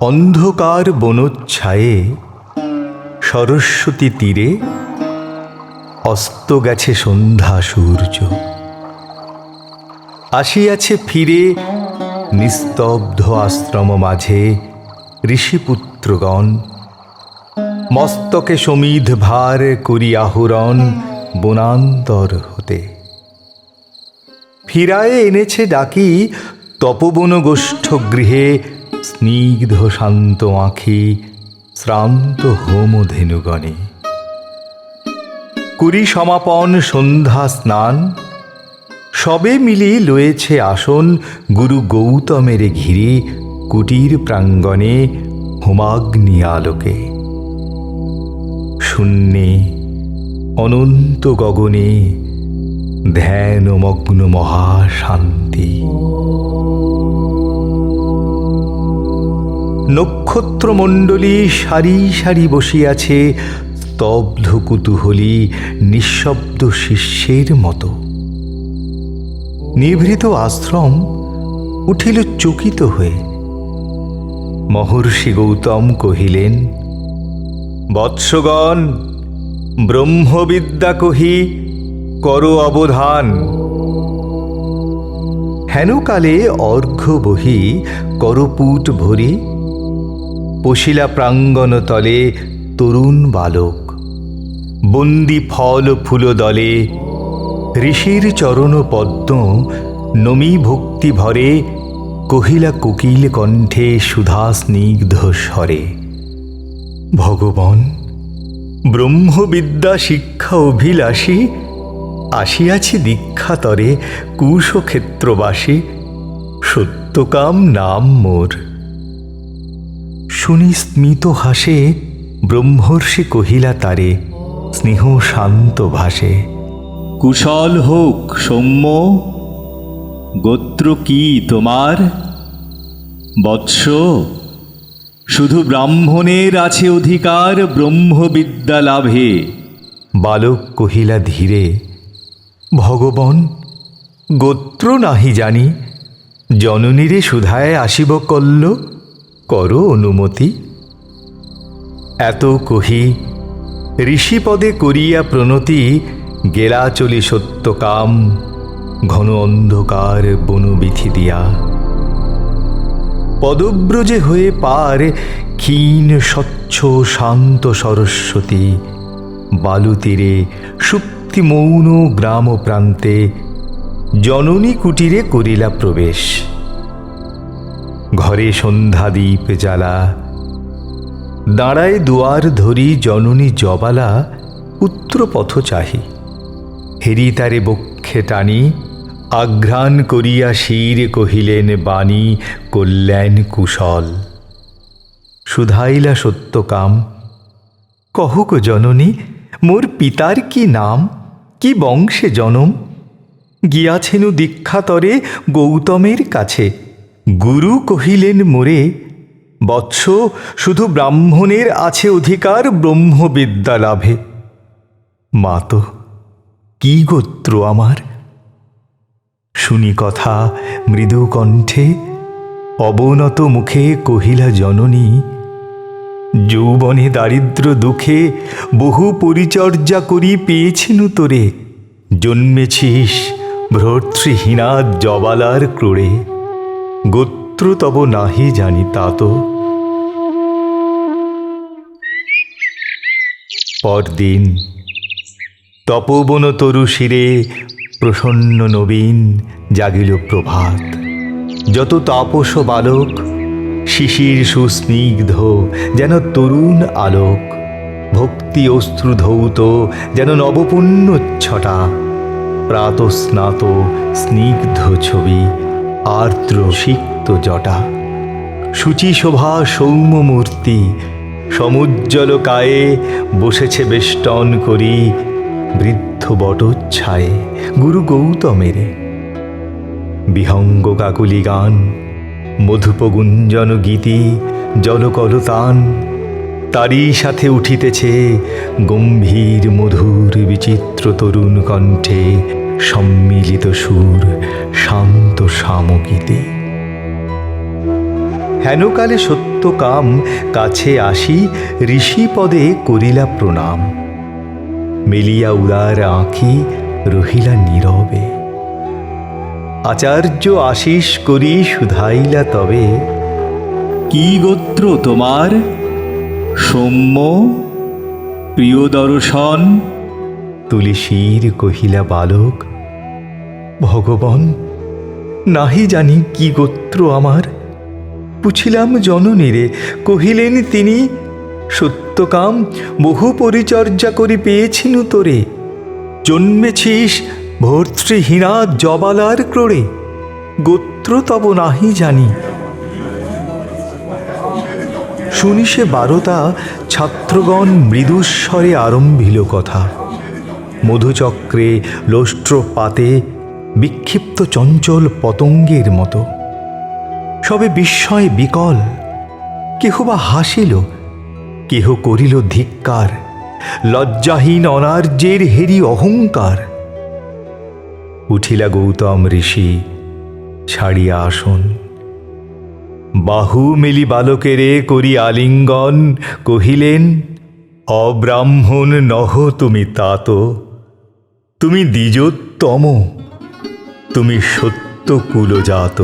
অন্ধকার বনোচ্ছায়ে সরস্বতী তীরে অস্ত গেছে সন্ধ্যা সূর্য। আসিয়াছে ফিরে নিস্তব্ধ আশ্রম মাঝে ঋষিপুত্রগণ। মস্তকে সমিধ ভার করি আহরণ বনান্তর হতে। ফিরায়ে এনেছে ডাকি তপবন গোষ্ঠ গৃহে স্নিগ্ধ শান্ত আঁখি, শ্রান্ত হোম ধেনুগণে কুড়ি সমাপন সন্ধ্যা স্নান, সবে মিলি লয়েছে আসন, গুরু গৌতমের ঘিরে কুটির প্রাঙ্গণে হোমাগ্নি আলোকে। শূন্যে অনন্ত গগনে ধ্যানমগ্ন মহাশান্তি। নক্ষত্রমণ্ডলী সারি সারি বসিয়াছে, স্তব্ধ কুতূহলী, নিঃশব্দ শিষ্যের মতো। নিভৃত আশ্রম উঠিল চকিত হয়ে। মহর্ষি গৌতম কহিলেন, বৎসগণ, ব্রহ্মবিদ্যা কহি কর অবধান। হেনকালে অর্ঘ্য বহি করপুট ভরি পশিলা প্রাঙ্গণ তলে তরুণ বালক। বন্দি ফল ফুল দলে ঋষির চরণ পদ্ম নমি ভক্তি ভরে কহিলা কোকিল কণ্ঠে সুধা স্নিগ্ধ স্বরে, ভগবান, ব্রহ্মবিদ্যা শিক্ষা অভিলাষী, আসিয়াছি দীক্ষাতরে কুশক্ষেত্রবাসী, সত্যকাম নাম মোর। শুনি স্মিত হাসে ব্রহ্মর্ষি কহিলা তারে স্নেহ শান্ত ভাসে। কুশল হোক সৌম্য গোত্র কি তোমার? বৎস শুধু ব্রাহ্মণের আছে অধিকার ব্রহ্মবিদ্যা লাভে। বালক কহিলা ধীরে ভগবন গোত্র নাহি জানি জননীরে সুধায় আসিব কল্ল? কর অনুমতি। এত কহি, ঋষিপদে করিয়া প্রণতি গেলা চলি সত্যকাম, ঘন অন্ধকার বনবিথি দিয়া। পদব্রজে হয়ে পার ক্ষীণ, স্বচ্ছ, শান্ত সরস্বতী, বালুতীরে সুপ্তি মৌন গ্রাম প্রান্তে জননী কুটিরে করিলা প্রবেশ। ঘরে সন্ধ্যাদীপ জ্বালা। দাঁড়ায় দুয়ার ধরি জননী জবালা, পুত্র পথ চাহি। হেরি তারে বক্ষে টানি, আঘ্রাণ করিয়া শির কহিলেন, বাণী কল্যাণ কুশল। সুধাইলা সত্যকাম। কহুক জননী, মোর পিতার কি নাম? কি বংশে জনম? গিয়াছেনু দীক্ষাতরে গৌতমের কাছে। গুরু কহিলেন, মোরে, বৎস শুধু ব্রাহ্মণের আছে অধিকার, ব্রহ্মবিদ্যা লাভে। মাত কি গোত্র আমার? শুনি কথা মৃদু কণ্ঠে, অবনত মুখে কহিলা জননী, যৌবনে দারিদ্র দুঃখে বহু পরিচর্যা করি পেয়েছিনু তোরে। জন্মেছিস ভ্রতৃহীনা জবালার ক্রোড়ে। গোত্র তব নাহি জানি তা তো। পরদিন তপবন তরু শিরে প্রসন্ন নবীন জাগিল প্রভাত। যত তাপস বালক, শিশির সুস্নিগ্ধ, যেন তরুণ আলোক। ভক্তি অশ্রু ধৌত যেন নবপুণ্য ছটা। প্রাতস্নাত স্নিগ্ধ ছবি আর্দ্র সিক্ত জটা। সূচি শোভা সৌম্য মূর্তি সমুজ্জ্বল কায়ে বসেছে বেষ্টন করি বৃদ্ধ বটোচ্ছায়ে, গুরু গৌতমেরে। বিহঙ্গ কাকুলি গান, মধুপগুঞ্জন গীতি, জলকলতান, তারই সাথে উঠিতেছে গম্ভীর মধুর বিচিত্র তরুণ কণ্ঠে সম্মিলিত সুর শান্ত সামগীতে হেনকালে সত্যকাম কাছে আসি ঋষি পদে করিলা প্রণাম। মেলিয়া উদার আঁখি রহিলা নীরবে। আচার্য আশিস করি শুধাইলা তবে। কি গোত্র তোমার? সৌম্য? প্রিয় দর্শন তুলসীর কহিলা বালক ভগবান, নাহি জানি কি গোত্র আমার। পুছিলাম জননীরে, কহিলেন তিনি, সত্যকাম বহু পরিচর্যা করি পেয়েছিনু তোরে। জন্মেছিস ভর্তৃহীনা জবালার ক্রোড়ে। গোত্র তব নাহি জানি। শুনি সে বারতা ছাত্রগণ মৃদুস্বরে আরম্ভিল কথা। মধুচক্রে লোষ্ট্রপাতে বিক্ষিপ্ত চঞ্চল পতঙ্গের মতো। সবে বিস্ময় বিকল, কেহ বা হাসিল, কেহ করিল ধিক্কার, লজ্জাহীন অনার্যের হেরি অহংকার। উঠিলা গৌতম ঋষি, ছাড়িয়া আসন। বাহু মেলি বালকেরে করি আলিঙ্গন, কহিলেন, অব্রাহ্মণ নহ তুমি তাত, তুমি দ্বিজোত্তম। তুমি সত্য কুলজাত।